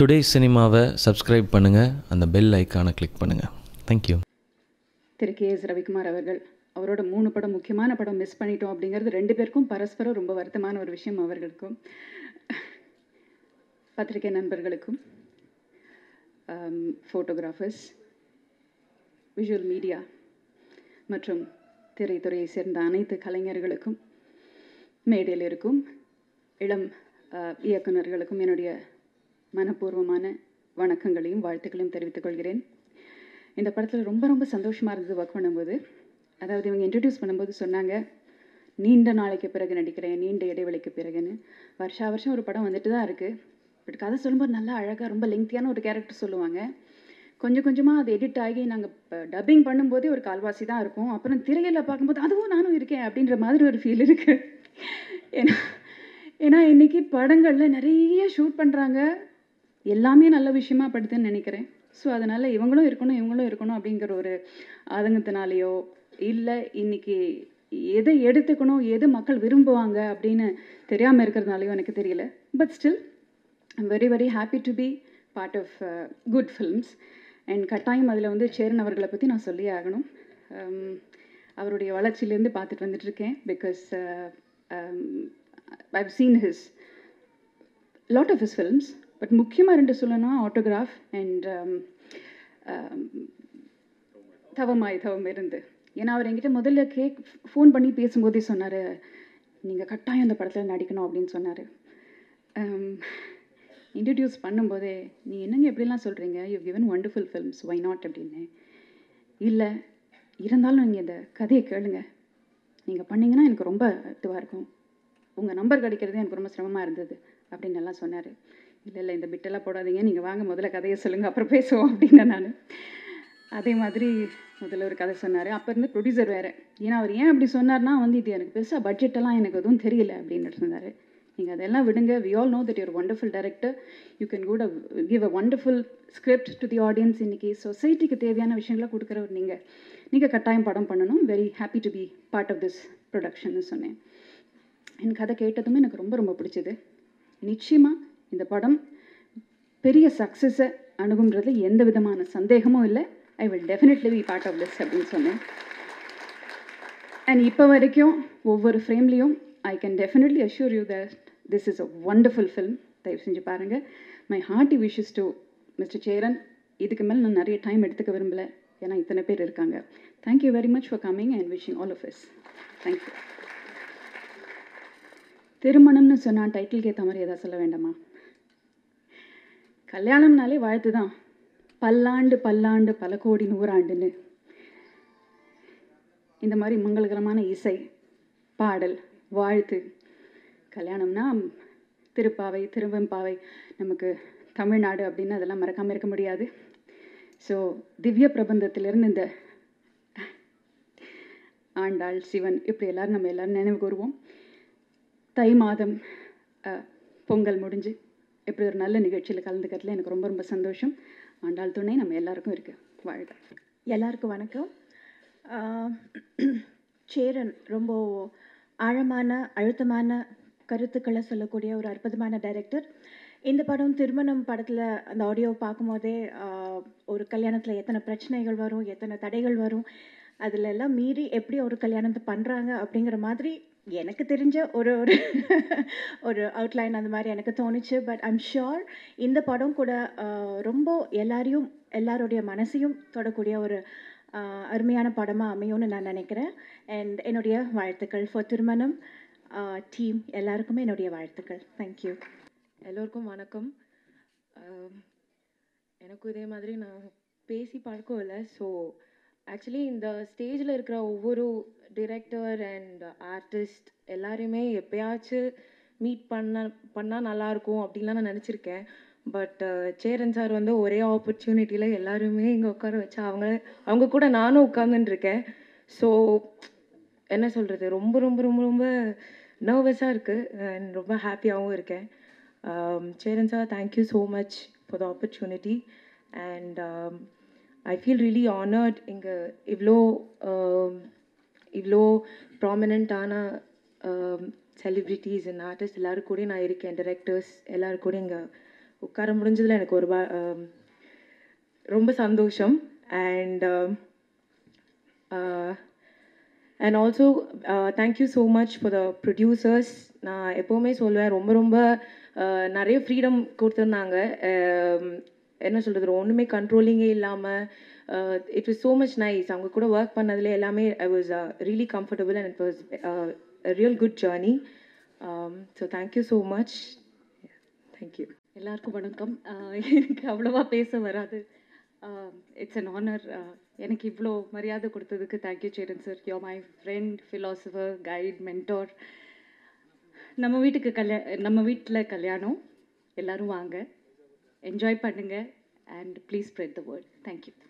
Today சினிமாவை subscribe பண்ணுங்கள் அந்த பெல் ஐக்கானை கிளிக் பண்ணுங்கள் thank you Thiru K S Ravikumar அவர்கள் அவரோட மூணு படம் முக்கியமான படம் மிஸ் பண்ணிட்டோம் அப்படிங்கிறது ரெண்டு பேருக்கும் பரஸ்பரம் ரொம்ப வருத்தமான ஒரு விஷயம் அவர்களுக்கும். பத்திரிகை நண்பர்களுக்கும் ஃபோட்டோகிராஃபர்ஸ் விஷுவல் மீடியா மற்றும் திரைத்துறையை சேர்ந்த அனைத்து கலைஞர்களுக்கும் மேடையில் இருக்கும் இளம் uh, இயக்குநர்களுக்கும் இயக்குனர்களுக்கும் என்னுடைய மனப்பூர்வமான வணக்கங்களையும் வாழ்த்துக்களையும் தெரிவித்துக் கொள்கிறேன். இந்த படத்தில் ரொம்ப ரொம்ப சந்தோஷமாக இருந்தது ஒர்க் பண்ணும்போது. அதாவது இவங்க இன்ட்ரடியூஸ் பண்ணும்போது சொன்னாங்க நீண்ட நாளைக்கு பிறகு நடிக்கிறேன் நீண்ட இடைவெளிக்கு பிறகுன்னு. வருஷா வருஷம் ஒரு படம் வந்துட்டு தான் இருக்குது பட் கதை சொல்லும்போது நல்லா அழகாக ரொம்ப லெங்க்தியான ஒரு கேரக்டர் சொல்லுவாங்க. கொஞ்சம் கொஞ்சமாக அது எடிட் ஆகி நாங்கள் டப்பிங் பண்ணும்போதே ஒரு கால்வாசி தான் இருக்கும். அப்புறம் திரையில் பார்க்கும்போது அதுவும் நானும் இருக்கேன் அப்படின்ற மாதிரி ஒரு ஃபீல் இருக்குது ஏன்னா ஏன்னா இன்றைக்கி படங்களில் நிறைய ஷூட் பண்ணுறாங்க எல்லாமே நல்ல விஷயமா படுதுன்னு நினைக்கிறேன். ஸோ அதனால் இவங்களும் இருக்கணும் இவங்களும் இருக்கணும் அப்படிங்கிற ஒரு ஆதங்கத்தினாலேயோ இல்லை இன்னைக்கு எதை எடுத்துக்கணும் எது மக்கள் விரும்புவாங்க அப்படின்னு தெரியாமல் இருக்கிறதுனாலையோ எனக்கு தெரியல. But still I'm very very happy to be part of good films and கட்டாயம் அதில் வந்து சேரன் அவர்களை பற்றி நான் சொல்லியே ஆகணும். Um, அவருடைய வளர்ச்சியிலேருந்து பார்த்துட்டு வந்துட்டுருக்கேன் because I've seen his lot of his films but முக்கியமாக ரெண்டு சொல்லணும்னா autograph and um, um, Thavamai Thavam Irundhu ஏன்னா அவர் என்கிட்ட முதல்ல கேக் ஃபோன் பண்ணி பேசும்போதே சொன்னார் நீங்கள் கட்டாயம் அந்த படத்தில் நடிக்கணும் அப்படின்னு சொன்னார். இன்ட்ரடியூஸ் um, பண்ணும்போதே நீ என்னங்க எப்படிலாம் சொல்கிறீங்க you given wonderful films why not அப்படின்னு. இல்லை இருந்தாலும் நீங்கள் இந்த கதையை கேளுங்க. நீங்கள் பண்ணீங்கன்னா எனக்கு ரொம்ப இதுவாக இருக்கும். உங்கள் நம்பர் கிடைக்கிறது எனக்கு ரொம்ப சிரமமாக இருந்தது அப்படின்னு எல்லாம் சொன்னார். இல்லை இல்லை இந்த பிட்டெல்லாம் போடாதீங்க. நீங்கள் வாங்க முதல்ல கதையை சொல்லுங்கள் அப்புறம் பேசுவோம் அப்படின்னு நான். அதே மாதிரி முதல்ல ஒரு கதை சொன்னார். அப்போ இருந்து ப்ரொடியூசர் வேறு. ஏன்னா அவர் ஏன் அப்படி சொன்னார்னா வந்து இது எனக்கு பெருசாக பட்ஜெட்டெல்லாம் எனக்கு எதுவும் தெரியல அப்படின்னு இருந்தார் நீங்கள் அதெல்லாம் விடுங்க. We all know that your wonderful director you can கூட give a wonderful script to the audience இன்றைக்கி சொசைட்டிக்கு தேவையான விஷயங்களை கொடுக்குறவர் நீங்கள் நீங்கள் கட்டாயம் படம் பண்ணணும். Very happy to be part of this ப்ரொடக்ஷன்னு சொன்னேன். என் கதை கேட்டதுமே எனக்கு ரொம்ப ரொம்ப பிடிச்சது. நிச்சயமாக இந்த படம் பெரிய சக்ஸஸை அணுகுன்றதுல எந்த விதமான சந்தேகமும் இல்லை. I will definitely be part of this அப்படின்னு சொன்னேன். அண்ட் இப்போ வரைக்கும் ஒவ்வொரு ஃப்ரேம்லேயும் I can definitely assure you that this is a wonderful film தயவு செஞ்சு பாருங்கள் my hearty wishes to mister Cheran இதுக்கு மேலே நான் நிறைய டைம் எடுத்துக்க விரும்பல. ஏன்னா இத்தனை பேர் இருக்காங்க. Thank you very much for coming and wishing all of us thank you திருமணம்னு சொன்னால் டைட்டிலுக்கு ஏற்ற மாதிரி எதாவது சொல்ல வேண்டாமா? கல்யாணம்னாலே வாழ்த்து தான். பல்லாண்டு பல்லாண்டு பல கோடி நூறாண்டுன்னு. இந்த மாதிரி மங்களகரமான இசை பாடல் வாழ்த்து. கல்யாணம்னா திருப்பாவை திருவெம்பாவை நமக்கு தமிழ்நாடு அப்படின்னு அதெல்லாம் மறக்காமல் இருக்க முடியாது. ஸோ திவ்ய பிரபந்தத்திலிருந்து இந்த ஆண்டாள் சிவன் இப்படி எல்லோரும் நம்ம எல்லாரும் நினைவு கூறுவோம். தை மாதம் பொங்கல் முடிஞ்சு. இப்படி ஒரு நல்ல நிகழ்ச்சியில் கலந்துக்கிறதுல எனக்கு ரொம்ப ரொம்ப சந்தோஷம். ஆண்டாள் துணை நம்ம எல்லாருக்கும் இருக்கு. வாழ்க. எல்லாருக்கும் வணக்கம். சேரன் ரொம்ப ஆழமான அழுத்தமான கருத்துக்களை சொல்லக்கூடிய ஒரு அற்புதமான டைரக்டர் இந்த படம் திருமணம் படத்தில் அந்த ஆடியோ பார்க்கும்போதே ஒரு கல்யாணத்தில் எத்தனை பிரச்சனைகள் வரும் எத்தனை தடைகள் வரும் அதில் எல்லாம் மீறி எப்படி ஒரு கல்யாணத்தை பண்ணுறாங்க அப்படிங்கிற மாதிரி எனக்கு தெரிஞ்ச ஒரு ஒரு ஒரு அவுட்லைன் அந்த மாதிரி எனக்கு தோணுச்சு. பட் ஐம் ஷுர் இந்த படம் கூட ரொம்ப எல்லாரையும் எல்லாருடைய மனசையும் தொடக்கூடிய ஒரு அருமையான படமாக அமையும்னு நான் நினைக்கிறேன். அண்ட் என்னுடைய வாழ்த்துக்கள் ஃபார் திருமணம் டீம் எல்லாருக்குமே என்னுடைய வாழ்த்துக்கள். தேங்க்யூ எல்லோருக்கும் வணக்கம். எனக்கு எனக்கும் இதே மாதிரி நான் பேசி பழக்கம் இல்லை. ஸோ ஆக்சுவலி இந்த ஸ்டேஜில் இருக்கிற ஒவ்வொரு டிரெக்டர் அண்ட் ஆர்டிஸ்ட் எல்லாரையுமே எப்பயாச்சும் மீட் பண்ண பண்ணால் நல்லாயிருக்கும் அப்படின்லாம் நான் நினச்சிருக்கேன். பட் uh, சேரன் சார் வந்து ஒரே ஆப்பர்ச்சுனிட்டியில் எல்லாருமே இங்கே உட்கார வச்சு அவங்க அவங்க கூட நானும் உட்காந்துட்டுருக்கேன் ஸோ என்ன சொல்கிறது ரொம்ப ரொம்ப ரொம்ப ரொம்ப நர்வஸாக இருக்குது அண்ட் ரொம்ப ஹாப்பியாகவும் இருக்கேன். Um, Cheran sir thank you so much for the opportunity and I feel really honoured இங்கே இவ்வளோ இவ்வளோ ப்ராமினண்ட்டான செலிப்ரிட்டிஸ் அண்ட் ஆர்டிஸ்ட் எல்லோரும் கூட நான் இருக்கேன் டைரக்டர்ஸ் எல்லோரும் கூட இங்கே உட்கார முடிஞ்சதில் எனக்கு ஒரு வா- ரொம்ப சந்தோஷம். And and also thank you so much for the producers நான் எப்போவுமே சொல்லுவேன் ரொம்ப ரொம்ப நிறைய ஃப்ரீடம் கொடுத்துருந்தாங்க. என்ன சொல்கிறது ஒன்றுமே கண்ட்ரோலிங்கே இல்லாமல் it was so much nice அவங்க கூட ஒர்க் பண்ணதில் எல்லாமே I was really comfortable and it was real good journey so thank you so much thank you எல்லாருக்கும் வணக்கம். எனக்கு அவ்வளோவா பேச வராது. இட்ஸ் அன் ஆனர் எனக்கு இவ்வளோ மரியாதை கொடுத்ததுக்கு thank you Cheran sir yo my friend philosopher guide mentor நம்ம வீட்டுக்கு கல்யா நம்ம வீட்டில் கல்யாணம். எல்லாரும் வாங்க. என்ஜாய் பண்ணுங்கள் and please spread the word thank you